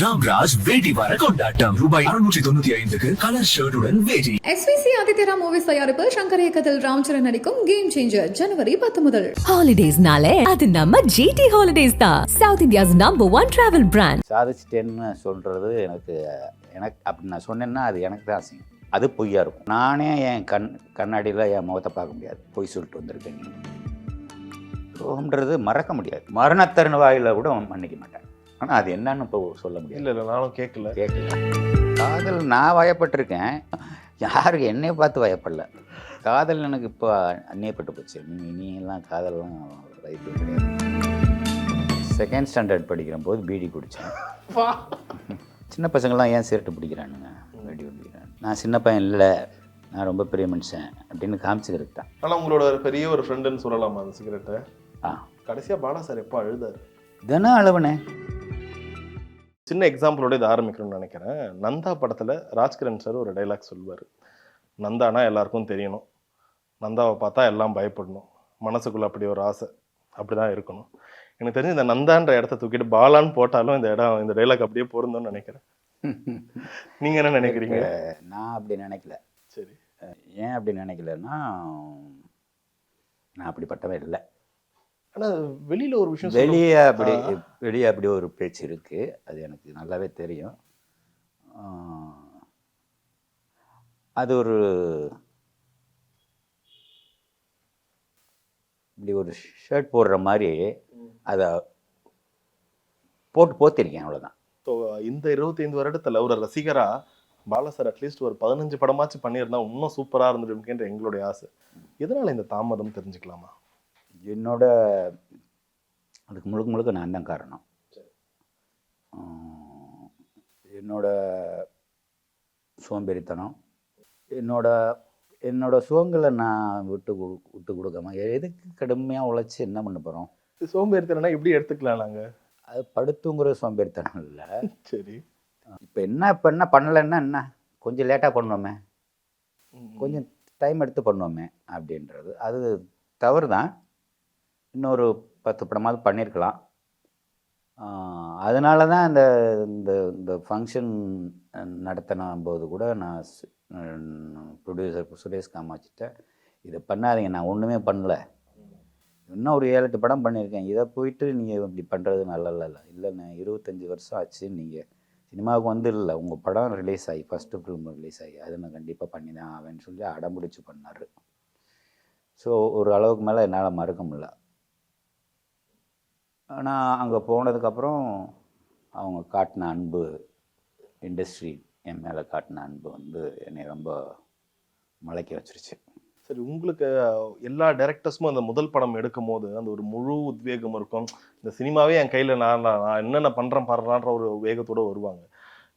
ராம்ராஜ் வேட்டி வார கொண்டாட்டம். ரூபாய் அறுநூற்றி தொண்ணூத்தி ஐந்துக்கு கலர் ஷர்ட்டுடன் வேட்டி. எஸ்விசி ஆதித்யரா மூவிஸ் தயாரிப்பு சங்கர் இயக்கத்தில் ராம் சரண் நடிக்கும் கேம் சேஞ்சர் ஜனவரி பத்து முதல். ஹாலிடேஸ்னாலே அது நம்ம ஜிடி ஹாலிடேஸ் தான். South India's number one travel brand சாதிச்சிட்டேன்னு சொல்கிறது எனக்கு எனக்கு அப்படி நான் சொன்னேன்னா அது எனக்கு தான் அசிங்கம். அது பொய்யா இருக்கும். நானே என் கண் கண்ணாடியில் என் முகத்தை பார்க்க முடியாது. பொய் சொல்லிட்டு வந்திருக்கேன். துரோகம்ன்றது மறக்க முடியாது. மரணத்தருண வாயில கூட மன்னிக்க மாட்டேன். ஆனால் அது என்னன்னு இப்போ சொல்ல முடியாது. இல்ல இல்ல நானும் கேட்கல கேட்கல காதல் நான் வயப்பட்டிருக்கேன். யாருக்கு என்னைய பார்த்து வயப்படல. காதல் எனக்கு இப்போ அந்நியப்பட்டு போச்சு. நீ நீ எல்லாம் காதல்லாம் லைஃப் கிடையாது செகண்ட் ஸ்டாண்டர்ட் படிக்கிற போது பீடி குடித்தேன் சின்ன பசங்கள்லாம் ஏன் சிரட்டு பிடிக்கிறானுங்க? பீடி குடிக்கிறாங்க நான் சின்ன பையன் இல்லை. நான் ரொம்ப பெரிய மனுஷன் அப்படின்னு காமிச்சுக்கிறது தான். ஆனா உங்களோட பெரிய ஒரு ஃப்ரெண்டுன்னு சொல்லலாமா அந்த சிகரெட்டை? ஆ. கடைசியா பாலா சார் எப்போ அழுதாரு? தினம் அளவுனே சின்ன எக்ஸாம்பிளோட இதை ஆரம்பிக்கணும்னு நினைக்கிறேன். நந்தா படத்துல ராஜ்கிரண் சார் ஒரு டைலாக் சொல்லுவார். நந்தானா எல்லாருக்கும் தெரியணும். நந்தாவை பார்த்தா எல்லாம் பயப்படணும். மனசுக்குள்ள அப்படி ஒரு ஆசை. அப்படிதான் இருக்கணும். எனக்கு தெரிஞ்சு இந்த நந்தான்ற இடத்த தூக்கிட்டு பாலான்னு போட்டாலும் இந்த இடம் இந்த டைலாக் அப்படியே பொருந்தும்னு நினைக்கிறேன். நீங்க என்ன நினைக்கிறீங்க? நான் அப்படி நினைக்கல. சரி. ஏன் அப்படி நினைக்கலன்னா நான் அப்படிப்பட்டவன் இல்லை. ஆனா வெளியில ஒரு விஷயம். வெளியே அப்படி. வெளியே அப்படி ஒரு பேச்சு இருக்கு. அது எனக்கு நல்லாவே தெரியும். அது ஒரு இப்படி ஒரு ஷர்ட் போடுற மாதிரி அதை போட்டு போத்திருக்கேன் அவ்வளோதான் ஸோ இந்த இருபத்தைந்து வருடத்துல ஒரு ரசிகரா பாலா சார் அட்லீஸ்ட் ஒரு பதினஞ்சு படமாச்சும் பண்ணியிருந்தா இன்னும் சூப்பரா இருந்திருக்குன்ற எங்களுடைய ஆசை. எதனால இந்த தாமதம் தெரிஞ்சுக்கலாமா? என்னோட அதுக்கு முழுக்க முழுக்க நான் தான் காரணம். என்னோட சோம்பேறித்தனம் என்னோட என்னோட சுகங்களை நான் விட்டு விட்டு கொடுக்காம எதுக்கு கடுமையாக உழைச்சி என்ன பண்ண போகிறோம் சோம்பேறித்தனா எப்படி எடுத்துக்கலாம் நாங்க? அது படுத்துங்கிற சோம்பேறித்தனம் இல்லை. சரி. இப்போ என்ன இப்போ என்ன பண்ணலைன்னா என்ன? கொஞ்சம் லேட்டாக பண்ணுவோமே. கொஞ்சம் டைம் எடுத்து பண்ணுவோமே அப்படின்றது. அது தவறு தான் இன்னொரு பத்து படமாவது பண்ணியிருக்கலாம் அதனால தான் இந்த இந்த இந்த ஃபங்க்ஷன் நடத்தின போது கூட நான் ப்ரொடியூசர் சுரேஷ் காமாச்சிட்ட இதை பண்ணாதீங்க நான் ஒன்றுமே பண்ணல. இன்னும் ஒரு ஏழு எட்டு படம் பண்ணியிருக்கேன் இதை போயிட்டு நீங்கள் இப்படி பண்ணுறது நல்லா இல்லை. இல்லைண்ணே இருபத்தஞ்சி வருஷம் ஆச்சு. நீங்கள் சினிமாவுக்கு வந்து இல்லை. உங்கள் படம் ரிலீஸ் ஆகி ஃபஸ்ட்டு ஃபிலிம் ரிலீஸ் ஆகி அதை நான் கண்டிப்பாக பண்ணி தான் ஆவேன்னு சொல்லி அடம்பிடிச்சு பண்ணார். ஸோ ஒரு அளவுக்கு மேலே என்னால் மறக்க முடியல. ஆனால் அங்கே போனதுக்கப்புறம் அவங்க காட்டின அன்பு இண்டஸ்ட்ரி என் மேலே காட்டின அன்பு வந்து என்னை ரொம்ப முளைக்க வச்சிருச்சு. சரி உங்களுக்கு எல்லா டேரக்டர்ஸும் அந்த முதல் படம் எடுக்கும் போது அந்த ஒரு முழு உத்வேகம் இருக்கும். இந்த சினிமாவே என் கையில் நான் நான் என்னென்ன பண்ணுறேன் பாடுறான்ற ஒரு வேகத்தோடு வருவாங்க.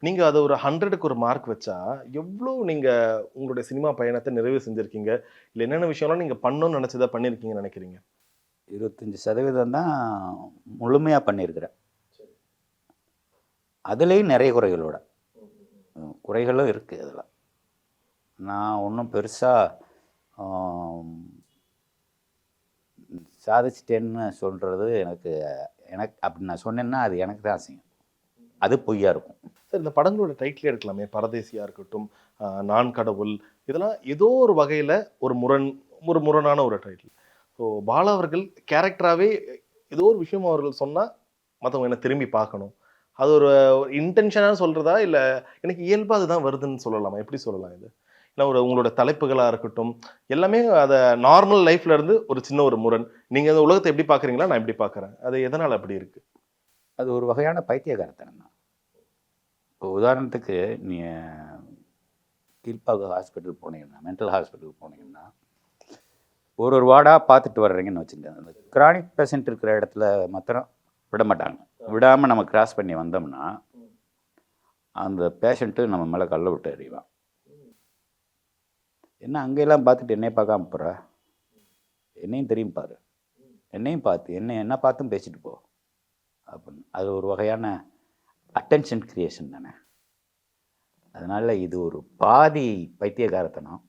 நீங்கள் அதை ஒரு ஹண்ட்ரடுக்கு ஒரு மார்க் வச்சா எவ்வளோ நீங்கள் உங்களுடைய சினிமா பயணத்தை நிறைவு செஞ்சுருக்கீங்க? இல்லை என்னென்ன விஷயம்லாம் நீங்கள் பண்ணணும்னு நினச்சதை பண்ணியிருக்கீங்கன்னு நினைக்கிறீங்க? இருபத்தஞ்சி சதவீதம் தான் முழுமையாக பண்ணியிருக்கிறேன். அதுலேயும் நிறைய குறைகளோட. குறைகளும் இருக்குது அதில். நான் ஒன்றும் பெருசாக சாதிச்சிட்டேன்னு சொல்கிறது எனக்கு எனக்கு அப்படி நான் சொன்னேன்னா அது எனக்கு தான் அசிங்கம். அது பொய்யா இருக்கும். சார் இந்த படங்களோட டைட்டில் எடுக்கலாமே. பரதேசியாக இருக்கட்டும் நான் கடவுள் இதெல்லாம் ஏதோ ஒரு வகையில் ஒரு முரண் ஒரு முரணான ஒரு டைட்டில் ஸோ பாலா அவர்கள் கேரக்டராகவே ஏதோ ஒரு விஷயம் அவர்கள் சொன்னால் மற்றவங்க என்ன திரும்பி பார்க்கணும். அது ஒரு இன்டென்ஷனாக சொல்கிறதா இல்லை எனக்கு இயல்பாக அதுதான் வருதுன்னு சொல்லலாமா? எப்படி சொல்லலாம் இது? ஏன்னா ஒரு உங்களோட தலைப்புகளாக இருக்கட்டும் எல்லாமே அதை நார்மல் லைஃப்ல இருந்து ஒரு சின்ன ஒரு முரண். நீங்கள் அந்த உலகத்தை எப்படி பார்க்குறீங்களா நான் எப்படி பார்க்குறேன். அது எதனால் அப்படி இருக்குது அது ஒரு வகையான பைத்தியகாரத்தனம் தான். இப்போ உதாரணத்துக்கு நீ கீழ்ப்பாக ஹாஸ்பிட்டல் போனீங்கன்னா மென்டல் ஹாஸ்பிட்டல் போனீங்கன்னா ஒரு ஒரு வார்டாக பார்த்துட்டு வர்றீங்கன்னு வச்சுருந்தேன் அந்த கிரானிக் பேஷண்ட் இருக்கிற இடத்துல மாத்திரம் விட மாட்டாங்க. விடாமல் நம்ம கிராஸ் பண்ணி வந்தோம்னா அந்த பேஷண்ட்டு நம்ம மேலே கல்ல விட்டு எறிவான். என்ன அங்கெல்லாம் பார்த்துட்டு என்னைய பார்க்காம போகிற என்னையும் தெரியும் பாரு. என்னையும் பார்த்து என்ன என்ன பார்த்தும் பேசிட்டு போ. அப்படின்னு. அது ஒரு வகையான அட்டென்ஷன் கிரியேஷன் தானே. அதனால் இது ஒரு பாதி பைத்தியகாரத்தனம்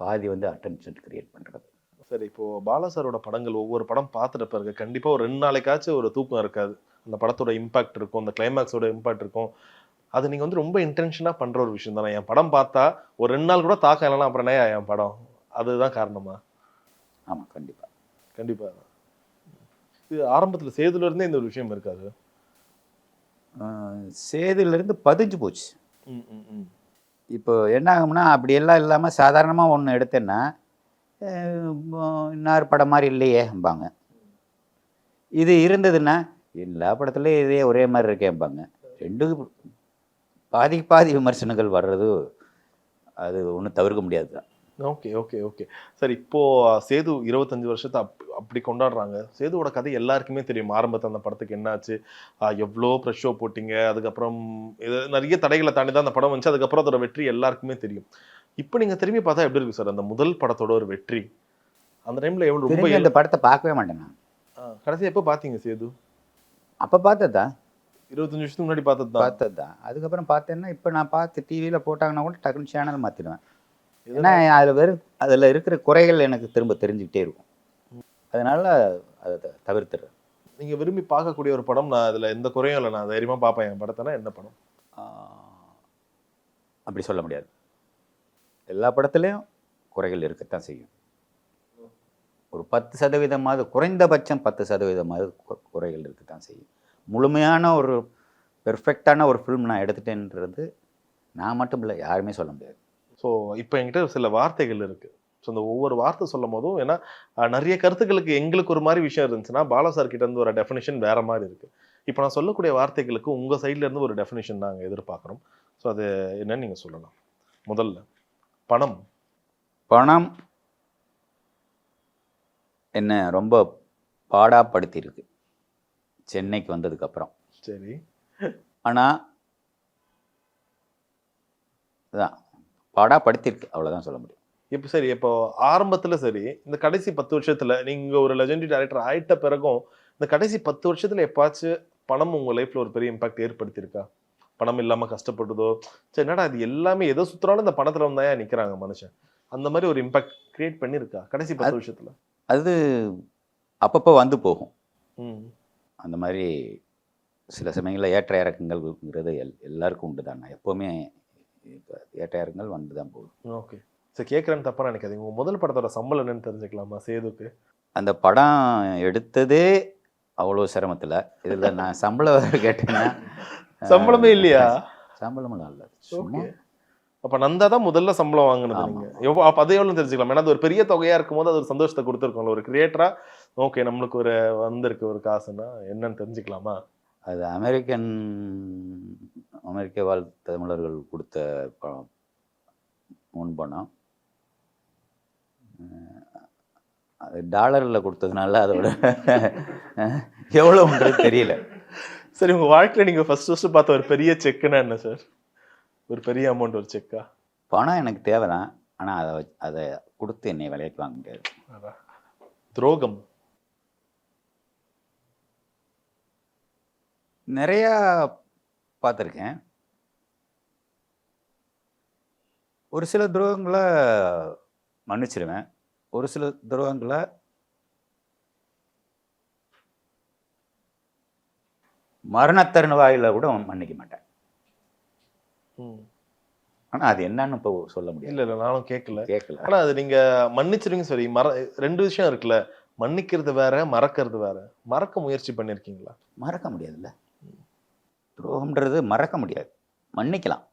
பாதி வந்து அட்டென்ஷன் கிரியேட் பண்ணுறது சரி இப்போ பாலா சாரோட படங்கள் ஒவ்வொரு படம் பார்த்துட்ட பிறகு கண்டிப்பா ஒரு ரெண்டு நாளைக்காச்சும் ஒரு தூக்கம் இருக்காது. அந்த படத்தோட இம்பாக்ட் இருக்கும் அந்த கிளைமேக்ஸோட இம்பாக்ட் இருக்கும். அது நீங்க வந்து ரொம்ப இன்டென்ஷனா பண்ற ஒரு விஷயம் தானே. என் படம் பார்த்தா ஒரு ரெண்டு நாள் கூட தாக்கம் இல்லைன்னா அப்புறம் என்ன என் படம்? அதுதான் காரணமா? ஆமாம் கண்டிப்பாக கண்டிப்பா. இது ஆரம்பத்துல சேதுல இருந்தே இந்த ஒரு விஷயம் இருக்காது சேதுலேருந்து பதிஞ்சு போச்சு. ம், ம், ம். இப்போ என்ன ஆகும்னா அப்படியெல்லாம் இல்லாமல் சாதாரணமாக ஒன்று எடுத்தேன்னா இன்னார் படம் மாதிரி இல்லையேம்பாங்க. இது இருந்ததுன்னா எல்லா படத்துலையும் இதே ஒரே மாதிரி இருக்கேம்பாங்க. ரெண்டு பாதிக்கு பாதி விமர்சனங்கள் வர்றது அது ஒன்றும் தவிர்க்க முடியாது தான் ஓகே ஓகே ஓகே சரி இப்போ சேது இருபத்தஞ்சு வருஷத்தை அப் அப்படி கொண்டாடுறாங்க. சேதுவோட கதை எல்லாருக்குமே தெரியும். ஆரம்பத்தில் அந்த படத்துக்கு என்னாச்சு? எவ்வளோ ப்ரெஷ் ஷோ போட்டிங்க? அதுக்கப்புறம் இது நிறைய தடைகளை தாண்டி தான் அந்த படம் வந்துச்சு. அதுக்கப்புறம் அதோட வெற்றி எல்லாருக்குமே தெரியும். இப்போ நீங்க திரும்பி பார்த்தா எப்படி இருக்கு சார் அந்த முதல் படத்தோட ஒரு வெற்றி. அந்த டைம்ல எவ்வளவு ரொம்ப அந்த படத்தை பார்க்கவே மாட்டேன் கடைசி எப்போ பார்த்தீங்க சேது? அப்போ பார்த்தது? இருபத்தஞ்சு வருஷத்துக்கு முன்னாடி பார்த்தது? தான் பார்த்தது? தான் அதுக்கப்புறம் பார்த்தேன்னா இப்போ நான் பார்த்து டிவியில் போட்டாங்கன்னா கூட டக்குனு சேனல் மாற்றிடுவேன் ஏன்னா அதில் வெறும் அதில் இருக்கிற குறைகள் எனக்கு திரும்ப தெரிஞ்சுக்கிட்டே இருக்கும். அதனால அதை தவிர்த்துடுறேன் நீங்க விரும்பி பார்க்கக்கூடிய ஒரு படம் நான் அதுல எந்த குறையும் இல்லை. நான் தைரியமா பார்ப்பேன். என் படத்தைனா என்ன படம்? அப்படி சொல்ல முடியாது. எல்லா படத்துலேயும் குறைகள் இருக்கத்தான் செய்யும். ஒரு பத்து சதவீதமாவது குறைந்தபட்சம் பத்து சதவீதமாவது குறைகள் இருக்கத்தான் செய்யும். முழுமையான ஒரு பெர்ஃபெக்டான ஒரு ஃபிலிம் நான் எடுத்துட்டேன்றது நான் மட்டும் இல்லை யாருமே சொல்ல முடியாது. ஸோ இப்போ என்கிட்ட சில வார்த்தைகள் இருக்கு. ஸோ அந்த ஒவ்வொரு வார்த்தை சொல்லும் போதும் ஏன்னா நிறைய கருத்துக்களுக்கு எங்களுக்கு ஒரு மாதிரி விஷயம் இருந்துச்சுன்னா பாலா சார் கிட்ட இருந்து ஒரு டெஃபினேஷன் வேற மாதிரி இருக்கு. இப்போ நான் சொல்லக்கூடிய வார்த்தைகளுக்கு உங்க சைட்ல இருந்து ஒரு டெஃபினேஷன் நாங்கள் எதிர்பார்க்குறோம். ஸோ அது என்னன்னு நீங்க சொல்லலாம். முதல்ல பணம். பணம் என்ன ரொம்ப பாடாப்படுத்தியிருக்கு. சென்னைக்கு வந்ததுக்கப்புறம் சரி. ஆனால் அதான் பாடாப்படுத்தியிருக்கு. அவ்வளோதான் சொல்ல முடியும். இப்போ சரி இப்போ ஆரம்பத்துல சரி இந்த கடைசி பத்து வருஷத்துல நீங்க ஒரு லெஜெண்டரி டைரக்டர் ஆயிட்ட பிறகும் இந்த கடைசி பத்து வருஷத்துல எப்பாச்சும் பணம் உங்க லைஃப்ல ஒரு பெரிய இம்பாக்ட் ஏற்படுத்தியிருக்கா? பணம் இல்லாம கஷ்டப்படுதோ சரி என்னடா இது எல்லாமே எதை சுத்துறாலும் இந்த பணத்துல வந்தாயா நிக்கிறாங்க மனுஷன். அந்த மாதிரி ஒரு இம்பாக்ட் கிரியேட் பண்ணிருக்கா கடைசி பத்து வருஷத்துல? அது அப்பப்போ வந்து போகும். ம். அந்த மாதிரி சில சமயங்களில் ஏற்ற இறக்கங்கள்ங்கிறது எல் எல்லாருக்கும் உண்டு தான். எப்போவுமே இறக்கங்கள் வந்து தான் போகும் ஓகே. சரி கேட்குறேன்னு தப்பா நினைக்காதீங்க. உங்க முதல் படத்தோட சம்பளம் என்னன்னு தெரிஞ்சுக்கலாமா சேதுக்கு? அந்த படம் எடுத்ததே அவ்வளோ சிரமத்தில். இதில் நான் சம்பளம் கேட்டேன்னா சம்பளமே இல்லையா? சம்பளமெல்லாம் இல்லை. சும்மா அப்ப நந்தா தான் முதல்ல சம்பளம் வாங்கினது எவ்வளோ அப்ப அதை எவ்வளவு தெரிஞ்சுக்கலாம். ஏன்னா அது ஒரு பெரிய தொகையா இருக்கும்போது அது ஒரு சந்தோஷத்தை கொடுத்துருக்கோம்ல. ஒரு கிரியேட்டரா ஓகே நம்மளுக்கு ஒரு வந்திருக்கு ஒரு காசுன்னா என்னன்னு தெரிஞ்சுக்கலாமா? அது அமெரிக்கன் அமெரிக்க வாழ் தமிழர்கள் கொடுத்த பணம் முன் பணம் அஹ் அது டாலரில் கொடுத்ததுனால அதோட எவ்வளோன்றது தெரியல. சரி உங்க வாழ்க்கையில நீங்க ஃபர்ஸ்ட் ஃபர்ஸ்ட் பார்த்த ஒரு பெரிய செக்குன்னா என்ன சார் ஒரு பெரிய அமௌண்ட் ஒரு செக்கா பணம் எனக்கு தேவை தான் ஆனால் அதை வச்சு- அதை கொடுத்து என்னை விலைக்கு வாங்க முடியாது. துரோகம். நிறையா பார்த்துருக்கேன். ஒரு சில துரோகங்களை மன்னிச்சிடுவேன் ஒரு சில துரோகங்களை மரணத்தருணவாயில் கூட மன்னிக்க மாட்டேன். ஆனால் அது என்னன்னு இப்போ சொல்ல முடியாது. இல்ல இல்ல நானும் கேட்கல கேட்கல ஆனா அது நீங்க மன்னிச்சிருங்க சரி மற ரெண்டு விஷயம் இருக்குல்ல. மன்னிக்கிறது வேற மறக்கிறது வேற. மறக்க முயற்சி பண்ணிருக்கீங்களா? மறக்க முடியாதுல்ல. துரோகம்ன்றது மறக்க முடியாது. மன்னிக்கலாம்.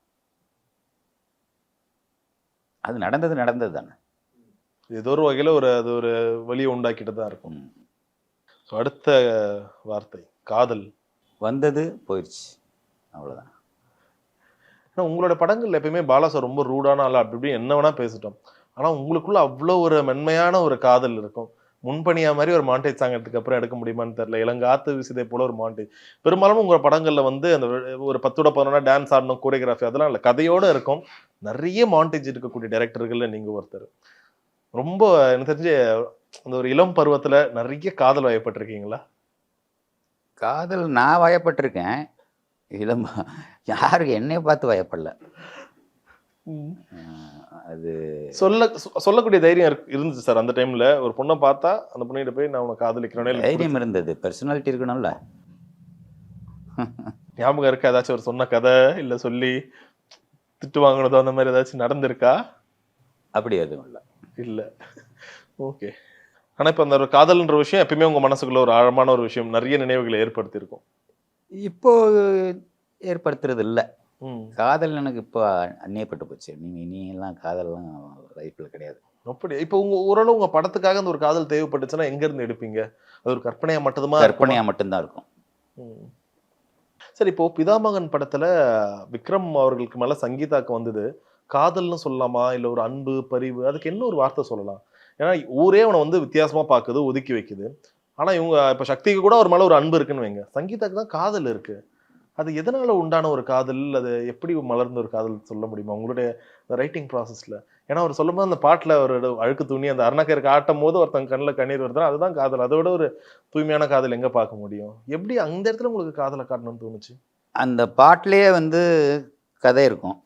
அது நடந்தது நடந்தது தானே. ஏதோ ஒரு வகையில ஒரு அது ஒரு வழியை உண்டாக்கிட்டு தான் இருக்கும். So, அடுத்த வார்த்தை காதல். வந்தது போயிடுச்சு அவ்வளோதான் ஏன்னா உங்களோட படங்கள்ல எப்பயுமே பாலா சார் ரொம்ப ரூடான ஆள் அப்படி இப்படி என்ன வேணா பேசிட்டோம். ஆனா உங்களுக்குள்ள அவ்வளோ ஒரு மென்மையான ஒரு காதல் இருக்கும். முன்பணியா மாதிரி ஒரு மாண்டேஜ் சாங் அப்புறம் எடுக்க முடியுமான்னு தெரியல. இளங்காத்து விசிதை போல ஒரு மாண்டேஜ். பெரும்பாலும் உங்க படங்கள்ல வந்து அந்த ஒரு பத்தோட பதினொன்னா டான்ஸ் ஆடணும் கோரியோகிராஃபி அதெல்லாம் இல்ல. கதையோட இருக்கும். நிறைய மாண்டேஜ் இருக்கக்கூடிய டைரக்டர்கள்ல நீங்க ஒருத்தர். ரொம்ப எனக்கு தெரிஞ்சு அந்த ஒரு இளம் பருவத்துல நிறைய காதல் வயப்பட்டிருக்கீங்களா? காதல் நான் வயப்பட்டிருக்கேன். இளம் யாருக்கு என்னைய பார்த்து வயப்படல. அது சொல்ல சொல்லக்கூடிய தைரியம் இருந்துச்சு சார் அந்த டைம்ல ஒரு பொண்ணை பார்த்தா அந்த பொண்ணிட்ட போய் நான் உன்னை காதலிக்கிறேனே தைரியம் இருந்தது. பர்சனாலிட்டி இருக்கணும்ல. ஞாபகம் இருக்கா? ஏதாச்சும் ஒரு சொன்ன கதை இல்ல சொல்லி திட்டு வாங்கினதோ அந்த மாதிரி ஏதாச்சும் நடந்திருக்கா? அப்படி எதுவும் இல்லை. இல்ல. ஓகே. ஆனா இப்ப அந்த ஒரு காதல்ன்ற விஷயம் எப்பயுமே உங்க மனசுக்குள்ள ஒரு ஆழமான ஒரு விஷயம். நிறைய நினைவுகளை ஏற்படுத்தியிருக்கும். இப்போ ஏற்படுத்துறது இல்லை. காதல் எனக்கு இப்போ அந்நியப்பட்டு போச்சு. நீங்கள் நீ எல்லாம் காதல்லாம் லைஃப்பில் கிடையாது. அப்படி இப்போ உங்க ஓரளவு உங்க படத்துக்காக அந்த ஒரு காதல் தேவைப்பட்டுச்சுன்னா எங்க இருந்து எடுப்பீங்க? அது ஒரு கற்பனையா மட்டுமா இருக்குமா? கற்பனையாக மட்டும்தான் இருக்கும். ம். சரி இப்போ பிதாமகன் படத்துல விக்ரம் அவர்களுக்கு மேல சங்கீதாக்கு வந்தது. காதல்னு சொல்லலாமா? இல்ல ஒரு அன்பு பரிவு அதுக்கு என்ன ஒரு வார்த்தை சொல்லலாம்? ஏன்னா ஊரே அவனை வந்து வித்தியாசமா பாக்குது ஒதுக்கி வைக்குது. ஆனா இவங்க இப்ப சக்திக்கு கூட ஒரு மேல ஒரு அன்பு இருக்குன்னு வைங்க. சங்கீதாக்கு தான் காதல் இருக்கு. அது எதனால உண்டான ஒரு காதல்? அது எப்படி மலர்ந்த ஒரு காதல் சொல்ல முடியுமா? உங்களுடைய ரைட்டிங் ப்ராசஸ்ல ஏன்னா அவர் சொல்லும்போது அந்த பாட்டுல ஒரு அழுக்கு துணி அந்த அருணாக்கருக்கு ஆட்டும் போது ஒருத்தங்க கண்ணில் கண்ணீர் வருதுன்னா அதுதான் காதல். அதோட ஒரு தூய்மையான காதல் எங்க பார்க்க முடியும்? எப்படி அந்த இடத்துல உங்களுக்கு காதலை காட்டணும்னு தோணுச்சு? அந்த பாட்டிலேயே வந்து கதை இருக்கும்.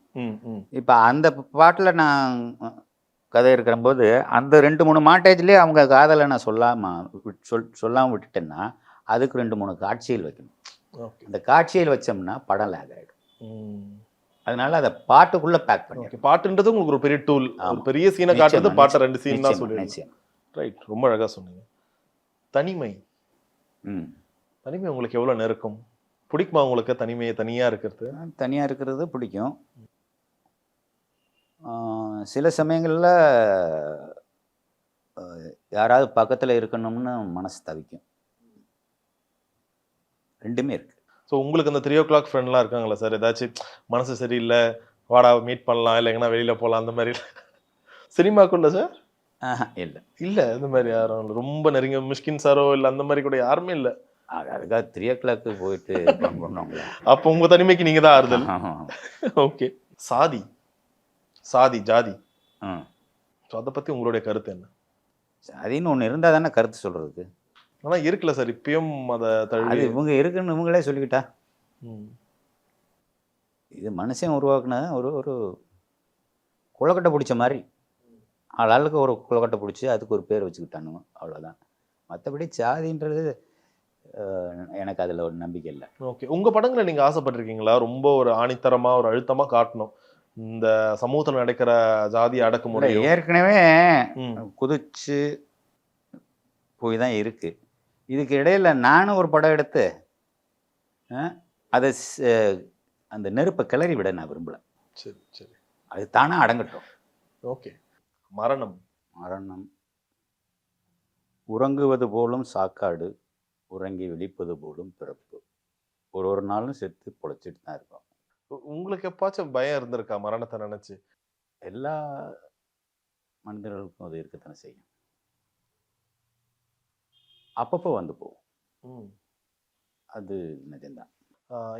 இப்போ அந்த பாட்டில் நான் கதை இருக்கிறம்போது அந்த ரெண்டு மூணு மாட்டேஜ்லேயே அவங்க காதலை நான் சொல்லாமல் சொல் சொல்லாமல் விட்டுட்டேன்னா அதுக்கு ரெண்டு மூணு காட்சிகள் வைக்கணும். அந்த காட்சியில் வச்சோம்னா படம் லேக் ஆகிடும் அதனால அதை பாட்டுக்குள்ளே பேக் ஓகே பாட்டுன்றது உங்களுக்கு ஒரு பெரிய டூல் ஒரு. பெரிய சீனை காட்டுறது பாட்டை ரெண்டு சீன் தான் நிச்சயமா, சொல்லி நிச்சயம். ரைட் ரொம்ப அழகா சொன்னீங்க. தனிமை. தனிமை உங்களுக்கு எவ்வளவு நெருக்கம்? பிடிக்குமா உங்களுக்கு தனிமையை தனியா இருக்கிறது? தனியாக இருக்கிறது பிடிக்கும். சில சமயங்களில் யாராவது பக்கத்தில் இருக்கணும்னு மனசு தவிக்கும். ரெண்டுமே இருக்கு. ஸோ உங்களுக்கு அந்த த்ரீ ஓ கிளாக் ஃப்ரெண்ட்லாம் இருக்காங்களா சார் ஏதாச்சும் மனசு சரியில்லை வாடா மீட் பண்ணலாம் இல்லை எங்கன்னா வெளியில போகலாம் அந்த மாதிரி. சினிமாக்குள்ள சார் இல்லை. இல்ல இந்த மாதிரி யாரும் இல்ல. ரொம்ப நெருங்கிய மிஷ்கின் சாரோ இல்ல அந்த மாதிரி கூட யாருமே இல்ல. அது- அதுக்காக த்ரீ ஓ கிளாக்கு போயிட்டு அப்போ உங்க தனிமைக்கு நீங்க தான் ஆறுதல். ஓகே சாதி. சாதி ஜாதி. ஸோ அதை பத்தி உங்களுடைய கருத்து என்ன? அதின்னு ஒன்று இருந்தால் தானே கருத்து சொல்கிறதுக்கு ஆனா இருக்குல்ல சார் இப்பயும் அதை அது இவங்க இருக்குன்னு இவங்களே சொல்லிக்கிட்டா. இது மனுஷன் உருவாக்குன ஒரு ஒரு குளக்கட்டை பிடிச்ச மாதிரி. ஆளாளுக்கு ஒரு குளக்கட்டை பிடிச்சி அதுக்கு ஒரு பேர் வச்சுக்கிட்டானுங்க அவ்வளோதான் மற்றபடி சாதின்றது எனக்கு அதில் ஒரு நம்பிக்கை இல்லை. ஓகே. உங்க படங்களை நீங்க ஆசைப்பட்டிருக்கீங்களா? ரொம்ப ஒரு ஆணித்தரமா ஒரு அழுத்தமா காட்டணும். இந்த சமூகத்துல நடக்கிற ஜாதி அடக்குமுறையும் ஏற்கனவே. குதிச்சு போய் தான் இருக்கு. இதுக்கு இடையில நானும் ஒரு படம் எடுத்து அதை அந்த நெருப்பை கிளறி விட நான் விரும்பல. சரி சரி. அது தானே அடங்கட்டும். ஓகே. மரணம். மரணம். உறங்குவது போலும் சாக்காடு உறங்கி விழிப்பது போலும் பிறப்பு. ஒரு ஒரு நாளும் செத்து பொழைச்சிட்டு தான் இருக்கோம். உங்களுக்கு எப்பாச்சும் பயம் இருந்திருக்கா மரணத்தை நினைச்சு? எல்லா மனிதர்களுக்கும் அது இருக்கத்தானே செய்யும். அப்பப்போ வந்து போகும். அது நிஜம்தான்.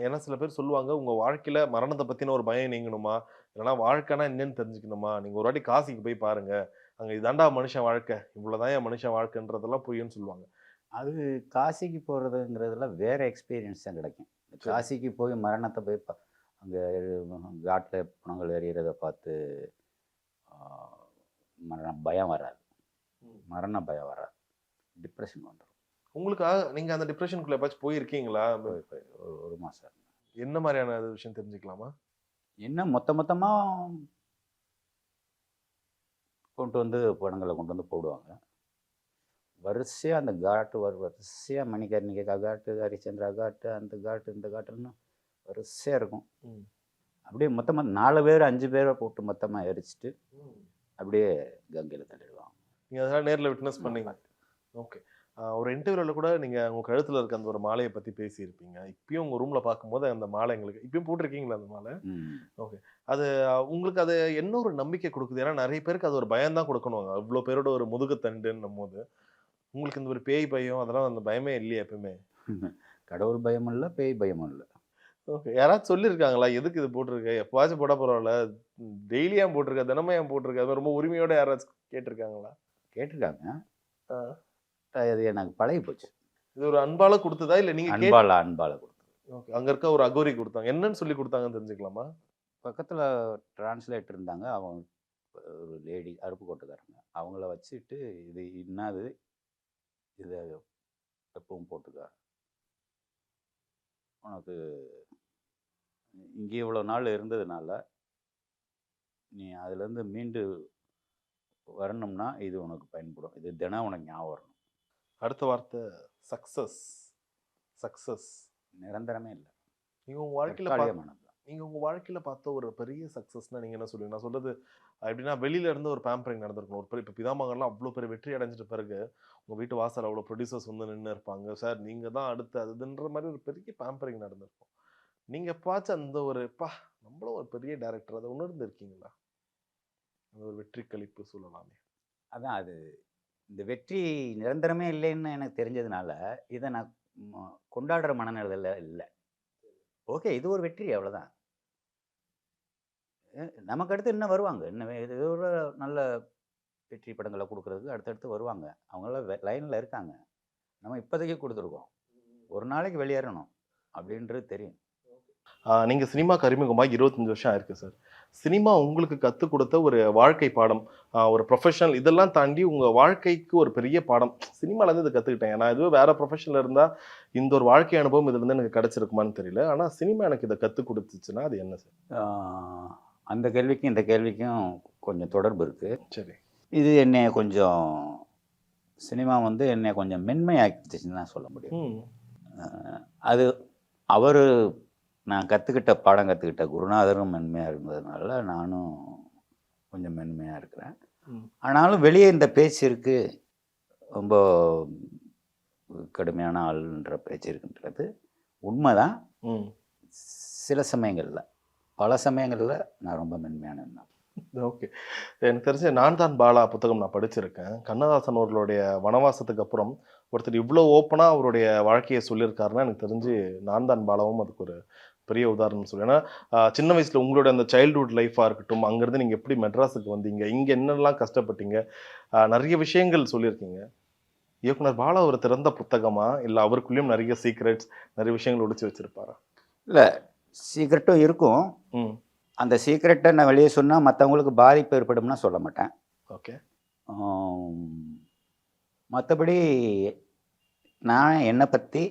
ஏன்னா சில பேர் சொல்லுவாங்க உங்க வாழ்க்கையில மரணத்தை பத்தின ஒரு பயம் நீங்கணுமா? இல்லைன்னா வாழ்க்கைனா என்னன்னு தெரிஞ்சுக்கணுமா? நீங்க ஒரு வாட்டி காசிக்கு போய் பாருங்க. அங்க இதாண்டா மனுஷன் வாழ்க்கை. இவ்வளவுதான் என் மனுஷன் வாழ்க்கைன்றதெல்லாம் புரியும்னு சொல்லுவாங்க. அது காசிக்கு போகிறதுங்கிறதுல வேற எக்ஸ்பீரியன்ஸ் தான் கிடைக்கும். காசிக்கு போய் மரணத்தை போய் பா அங்கே காட்டில் புணங்கள் எறிகிறத பார்த்து ஆஹ், மரண பயம் வராது. மரண பயம் வராது. டிப்ரெஷன் வந்துடும் உங்களுக்கு ஆ- நீங்க அந்த டிப்ரெஷனுக்குள்ள எப்பயாச்சும் போயிருக்கீங்களா? போய் போய் ஒரு ஒரு மாதம் என்ன மாதிரியான விஷயம் தெரிஞ்சுக்கலாமா? என்ன மொத்த மொத்தமாக கொண்டு வந்து படங்களை கொண்டு வந்து போடுவாங்க. வரிசையாக அந்த காட்டு வரு வரிசையாக மணிகர்ணிகா காட்டு ஹரிச்சந்திரா காட்டு அந்த காட்டு இந்த காட்டுன்னு வரிசையாக இருக்கும். அப்படியே மொத்தமாக நாலு பேர் அஞ்சு பேரை போட்டு மொத்தமாக எரிச்சிட்டு அப்படியே கங்கையில் தள்ளிடுவாங்க. நீங்க அதெல்லாம் நேர்ல விட்னஸ் பண்ணீங்க. ஓகே ஒரு இன்டர்வியூல கூட நீங்க உங்க கழுத்துல இருக்க அந்த ஒரு மாலையை பத்தி பேசியிருப்பீங்க. இப்பயும் உங்க ரூம்ல பார்க்கும்போது அந்த மாலை எங்களுக்கு இப்பயும் போட்டிருக்கீங்களா அந்த மாலை? ம். அது உங்களுக்கு அது என்ன ஒரு நம்பிக்கை கொடுக்குது? ஏன்னா நிறைய பேருக்கு அது ஒரு பயம் தான் கொடுக்கணும். அவ்வளோ பேரோட ஒரு முதுகுத்தண்டுன்னும் போது உங்களுக்கு இந்த ஒரு பேய் பயம் அதெல்லாம் அந்த பயமே இல்லையா எப்பவுமே கடவுள் பயமும் இல்லை பேய் பயமும் இல்லை. ஓகே யாராச்சும் சொல்லியிருக்காங்களா? எதுக்கு இது போட்டிருக்க? எப்பவாச்சும் போட பரவாயில்ல டெய்லி ஏன் போட்டிருக்க? தினமும் ஏன் போட்டிருக்க? ரொம்ப உரிமையோட யாராச்சும் கேட்டிருக்காங்களா? கேட்டிருக்காங்க. ஆ. அது எனக்கு பழகி போச்சு. இது ஒரு அன்பால கொடுத்ததா? இல்ல நீங்க கேட்டு அன்பால அன்பால கொடுத்து Okay, அங்க இருக்க ஒரு அகோரி கொடுத்தாங்க. என்னன்னு சொல்லி கொடுத்தாங்கன்னு தெரிஞ்சுக்கலாமா? பக்கத்தில் டிரான்ஸ்லேட்டர் இருந்தாங்க. அவங்க ஒரு லேடி அருப்புக்கோட்டைக்காரங்க அவங்கள வச்சுட்டு இது என்னது? இதை எப்பவும் போட்டுக்க. உனக்கு இங்கே இவ்வளோ நாள் இருந்ததுனால நீ அதுலேருந்து மீண்டு வரணும்னா இது உனக்கு பயன்படும். இது தினம் உனக்கு ஞாபகம் வரணும். அடுத்த வார்த்தை சக்சஸ் சக்சஸ் நிரந்தரமே இல்லை. நீங்க உங்க வாழ்க்கையில பா- தற்காலிகமானது தான் நீங்க உங்க வாழ்க்கையில பார்த்த ஒரு பெரிய சக்சஸ்னா நீங்க என்ன சொல்லுவீங்க? நான் சொல்றது அஹ், எப்படின்னா வெளியில இருந்து ஒரு பேம்பரிங் நடந்திருக்கணும். ஒரு பெரிய இப்போ பிதாமகன்லாம் அவ்வளோ பெரிய வெற்றி அடைஞ்சிட்ட பிறகு உங்க வீட்டு வாசல் அவ்வளோ ப்ரொடியூசர்ஸ் வந்து நின்று இருப்பாங்க. சார் நீங்க தான் அடுத்து அதுன்ற மாதிரி ஒரு பெரிய பேம்பரிங் நடந்திருக்கும். நீங்க பார்த்த அந்த ஒரு பா நம்மளும் ஒரு பெரிய டேரக்டர் அதை உணர்ந்து இருக்கீங்களா அந்த ஒரு வெற்றி கழிப்பு சொல்லலாமே அதான் அது இந்த வெற்றி நிரந்தரமே இல்லைன்னு எனக்கு தெரிஞ்சதுனால இதை நான் கொண்டாடுற மனநிலையில் இல்லை. ஓகே இது ஒரு வெற்றி அவ்வளோதான் நமக்கு அடுத்து இன்னும் வருவாங்க? இன்னும் இது ஒரு நல்ல வெற்றி படங்களை கொடுக்குறதுக்கு அடுத்தடுத்து வருவாங்க. அவங்களாம் லைனில் இருக்காங்க. நம்ம இப்போதைக்கு கொடுத்துருக்கோம். ஒரு நாளைக்கு வெளியேறணும் அப்படின்றது தெரியும். நீங்கள் நீங்க சினிமாக்கு அறிமுகமாக இருபத்தஞ்சு வருஷம் ஆயிருக்கு சார். சினிமா உங்களுக்கு கற்றுக் கொடுத்த ஒரு வாழ்க்கை பாடம் ஒரு ப்ரொஃபஷனல் இதெல்லாம் தாண்டி உங்க வாழ்க்கைக்கு ஒரு பெரிய பாடம். சினிமால இருந்து இதை கத்துக்கிட்டேன். நான் எதுவும் வேற ப்ரொஃபஷனில் இருந்தா இந்த ஒரு வாழ்க்கை அனுபவம் இதுல இருந்து எனக்கு கிடைச்சிருக்குமான்னு தெரியல. ஆனா சினிமா எனக்கு இதை கற்றுக் கொடுத்துச்சுன்னா அது என்ன சார்? அந்த கேள்விக்கும் இந்த கேள்விக்கும் கொஞ்சம் தொடர்பு இருக்குது சரி. இது என்னை கொஞ்சம் சினிமா வந்து என்னை கொஞ்சம் மென்மையாக்கிச்சுன்னு தான் சொல்ல முடியும். அது அவர் நான் கற்றுக்கிட்ட பாடம் கற்றுக்கிட்ட குருநாதரும் மென்மையாக இருந்ததுனால நானும் கொஞ்சம் மென்மையாக இருக்கிறேன். ஆனாலும் வெளியே இந்த பேச்சு இருக்குது ரொம்ப கடுமையான ஆளுன்ற பேச்சு இருக்குன்றது. உண்மைதான். சில சமயங்களில் பல சமயங்களில் நான் ரொம்ப மென்மையானது தான் ஓகே. எனக்கு தெரிஞ்ச நான் தான் பாலா புத்தகம் நான் படிச்சிருக்கேன். கண்ணதாசன் அவர்களுடைய வனவாசத்துக்கு அப்புறம் ஒருத்தர் இவ்வளோ ஓப்பனாக அவருடைய வாழ்க்கையை சொல்லியிருக்காருன்னா எனக்கு தெரிஞ்சு நான் தான் பாலாவும் அதுக்கு ஒரு பெரிய உதாரணம் சொல்லுவேன் ஏன்னா சின்ன வயசுல உங்களோட அந்த சைல்ட்ஹுட் லைஃபாக இருக்கட்டும் அங்கேருந்து நீங்கள் எப்படி மெட்ராஸுக்கு வந்தீங்க இங்கே என்னெல்லாம் கஷ்டப்பட்டீங்க நிறைய விஷயங்கள் சொல்லியிருக்கீங்க. இயக்குனர் பாலா ஒரு திறந்த புத்தகமா? இல்லை அவருக்குள்ளேயும் நிறைய சீக்ரெட்ஸ் நிறைய விஷயங்கள் ஒளிச்சு வச்சிருப்பாரா? இல்லை சீக்ரெட்டும் இருக்கும். அந்த சீக்ரெட்டை நான் வெளியே சொன்னால் மற்றவங்களுக்கு பாதிப்பு ஏற்படும்னா சொல்ல மாட்டேன். ஓகே. மற்றபடி நான் என்னை பற்றி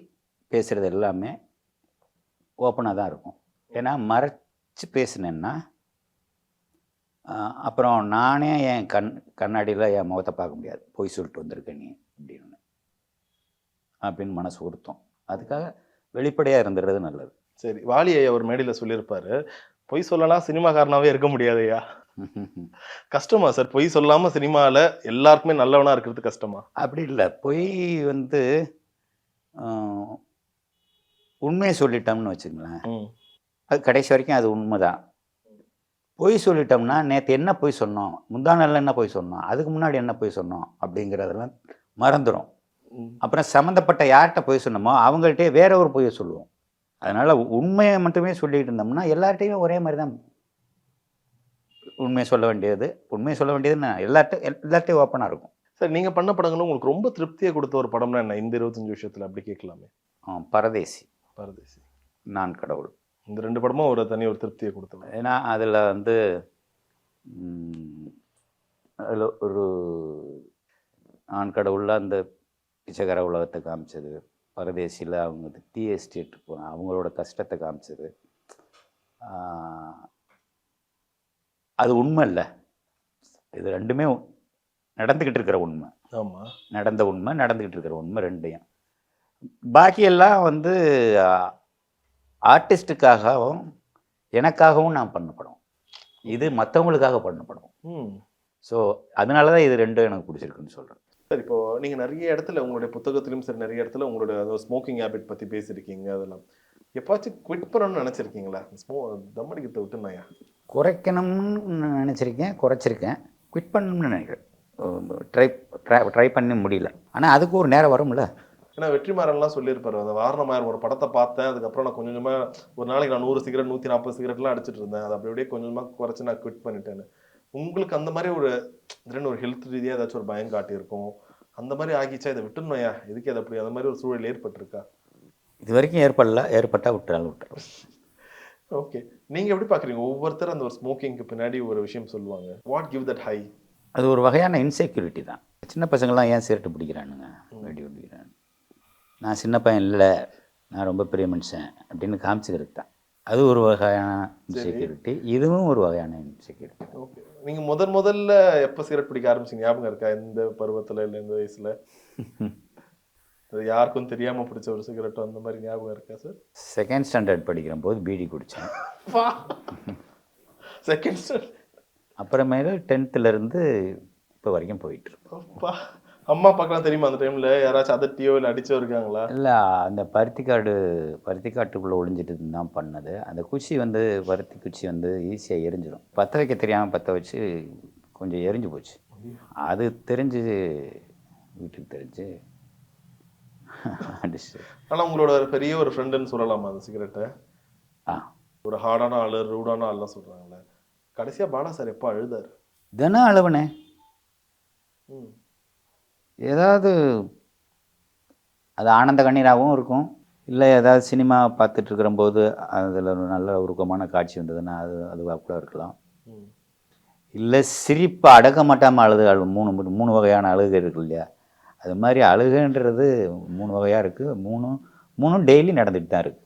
பேசுகிறது எல்லாமே ஓப்பனாக தான் இருக்கும். ஏன்னா மறைச்சு பேசினேன்னா அப்புறம் நானே என் கண் கண்ணாடியில் என் முகத்தை பார்க்க முடியாது. பொய் சொல்லிட்டு வந்திருக்க நீ அப்படின்னு. அப்படின்னு மனசு உறுத்தும். அதுக்காக வெளிப்படையாக இருந்துடுறது நல்லது. சரி வாலி ஐயா ஒரு மேடையில் சொல்லியிருப்பாரு. பொய் சொல்லலாம் சினிமாக்காரனாவே இருக்க முடியாதையா கஷ்டமா சார் பொய் சொல்லாம சினிமால எல்லாருக்குமே நல்லவனா இருக்கிறது கஷ்டமா? அப்படி இல்லை. பொய் வந்து உண்மையை சொல்லிட்டோம்னு வச்சுங்களேன் அது கடைசி வரைக்கும் அது உண்மைதான். பொய் சொல்லிட்டோம்னா நேற்று என்ன பொய் சொன்னோம்? முந்தா நாள்ல என்ன பொய் சொன்னோம்? அதுக்கு முன்னாடி என்ன பொய் சொன்னோம்? அப்படிங்கிறதெல்லாம் மறந்துடும். அப்புறம் சம்மந்தப்பட்ட யார்கிட்ட பொய் சொன்னோமோ அவங்கள்ட்டே வேற ஒரு பொய்யை சொல்லுவோம். அதனால உண்மையை மட்டுமே சொல்லிட்டு இருந்தோம்னா எல்லார்ட்டையும் ஒரே மாதிரி தான் உண்மையை சொல்ல வேண்டியது. உண்மையை சொல்ல வேண்டியதுன்னு எல்லார்ட்ட எல்லார்ட்டையும் ஓப்பனாக இருக்கும். சார் நீங்க பண்ண படங்களும் உங்களுக்கு ரொம்ப திருப்தியை கொடுத்த ஒரு படம்னா என்ன? இந்த இருபத்தஞ்சு விஷயத்துல அப்படி கேட்கலாமே. ஆ, பரதேசி. பரதேசி. நான் கடவுள். இந்த ரெண்டு படமும் ஒரு தனி ஒரு திருப்தியை கொடுத்தது. ஏன்னா அதில் வந்து அதில் ஒரு ஆண் கடவுளில் அந்த பிச்சைக்கார உலகத்தை காமிச்சது. பரதேசியில் அவங்க டீ எஸ்டேட் போன அவங்களோட கஷ்டத்தை காமிச்சது. அது உண்மை இல்லை. இது ரெண்டுமே நடந்துக்கிட்டு இருக்கிற உண்மை. ஆமா. நடந்த உண்மை நடந்துக்கிட்டு இருக்கிற உண்மை ரெண்டையும். பாக்கியெல்லாம் வந்து ஆர்டிஸ்ட்டுக்காகவும் எனக்காகவும் நான் பண்ண படம் இது மற்றவங்களுக்காக பண்ண படம் ம். ஸோ அதனால தான் இது ரெண்டும் எனக்கு பிடிச்சிருக்குன்னு சொல்கிறேன் சார் இப்போ நீங்க நிறைய இடத்துல உங்களுடைய புத்தகத்திலும் சரி நிறைய இடத்துல உங்களுடைய ஸ்மோக்கிங் ஹேபிட் பத்தி பேசியிருக்கீங்க அதெல்லாம். எப்பாச்சும் குவிட் பண்ணணும்னு நினைச்சிருக்கீங்களா? ஸ்மோ தம் அடிக்கிறத விட்டு நாயா குறைக்கணும்னு நினச்சிருக்கேன் குறைச்சிருக்கேன். குவிட் பண்ணணும்னு நினைக்கிறேன். ட்ரை ட்ரை ட்ரை பண்ண முடியல. ஆனால் அதுக்கு ஒரு நேரம் வரும்ல. ஏன்னா வெற்றிமாறன்லாம் சொல்லியிருப்பாரு. அந்த வாரணமாயர் ஒரு படத்தை பார்த்தேன். அதுக்கப்புறம் நான் கொஞ்சம் கொஞ்சமா ஒரு நாளைக்கு நான் நூறு சிகரெட் நூற்றி நாற்பது சிகரெட்லாம் அடிச்சிட்டு இருந்தேன். அது அப்படி அப்படியே கொஞ்சம் கொஞ்சமாக குறைச்சி நான் குவிட் பண்ணிட்டேன்னு. உங்களுக்கு அந்த மாதிரி ஒரு திடீர்னு ஒரு ஹெல்த் ரீதியாக ஏதாச்சும் ஒரு பயம் காட்டியிருக்கும்? அந்த மாதிரி ஆகிச்சா? இதை விட்டுணும்யா எதுக்கு அது அப்படி? அந்த மாதிரி ஒரு சூழல் ஏற்பட்டிருக்கா? இது வரைக்கும் ஏற்படல. ஏற்பட்டால் விட்டுறாலும் விட்டுறோம். ஓகே. நீங்க எப்படி பாக்குறீங்க? ஒவ்வொருத்தர் அந்த ஒரு ஸ்மோக்கிங்க்கு பின்னாடி ஒரு விஷயம் சொல்லுவாங்க. வாட் கிவ் தட் ஹை அது ஒரு வகையான இன்செக்யூரிட்டி தான். சின்ன பசங்கள்லாம் ஏன் வெடி பிடிக்கிறாங்க நான் சின்ன பையன் இல்லை நான் ரொம்ப பெரிய மனுஷன் அப்படின்னு காமிச்சுக்கிறது தான். அது ஒரு வகையான இன்செக்யூரிட்டி இதுவும் ஒரு வகையான இன்செக்யூரிட்டி ஓகே. நீங்க முதன் முதல்ல எப்ப சிகரெட் பிடிக்க ஆரம்பிச்சீங்க? ஞாபகம் இருக்கா? எந்த பருவத்துல இல்ல எந்த வயசுல? அது யாருக்கும் தெரியாம பிடிச்ச ஒரு சிகரெட் அந்த மாதிரி ஞாபகம் இருக்கா சார் செகண்ட் ஸ்டாண்டர்ட் படிக்கிற போது பீடி குடித்தேன் செகண்ட் அப்புறமேல டென்த்துலேருந்து இப்போ வரைக்கும் போயிட்டுருக்கோம் அப்பா. அம்மா அப்பாக்கெல்லாம் தெரியுமா அந்த டைம்ல யாராச்சும் அதட்டியோ இல்லை அடிச்சோ இருக்காங்களா? இல்லை அந்த பருத்திக்காடு பருத்திக்காட்டுக்குள்ளே ஒளிஞ்சிட்டு தான் பண்ணது. அந்த குச்சி வந்து பருத்தி குச்சி வந்து ஈஸியாக எரிஞ்சிடும் பற்ற வைக்க தெரியாமல் பற்ற வச்சு கொஞ்சம் எரிஞ்சு போச்சு. அது தெரிஞ்சு வீட்டுக்கு தெரிஞ்சு அடிச்சு ஆனா உங்களோட ஒரு பெரிய ஒரு ஃப்ரெண்டுன்னு சொல்லலாமா அந்த சிகரெட்டை ஆ. ஒரு ஹார்டான ஆளு ரூடான ஆள்லாம் சொல்றாங்கல்ல. கடைசியா பாலா சார் எப்போ அழுதாரு? தினம் அளவுனே ம். ஏதாவது அது ஆனந்த கண்ணீராகவும் இருக்கும். இல்லை ஏதாவது சினிமா பார்த்துட்டு இருக்கிறம்போது அதில் ஒரு நல்ல உருக்கமான காட்சி வந்ததுன்னா அது அதுவாக கூட இருக்கலாம். இல்லை சிரிப்பு அடக்க மாட்டாமல் அழுது அழு மூணு மூணு வகையான அழுகை இருக்கு இல்லையா? அது மாதிரி அழுகைன்றது மூணு வகையாக இருக்குது மூணும் மூணும் டெய்லி நடந்துட்டு தான் இருக்குது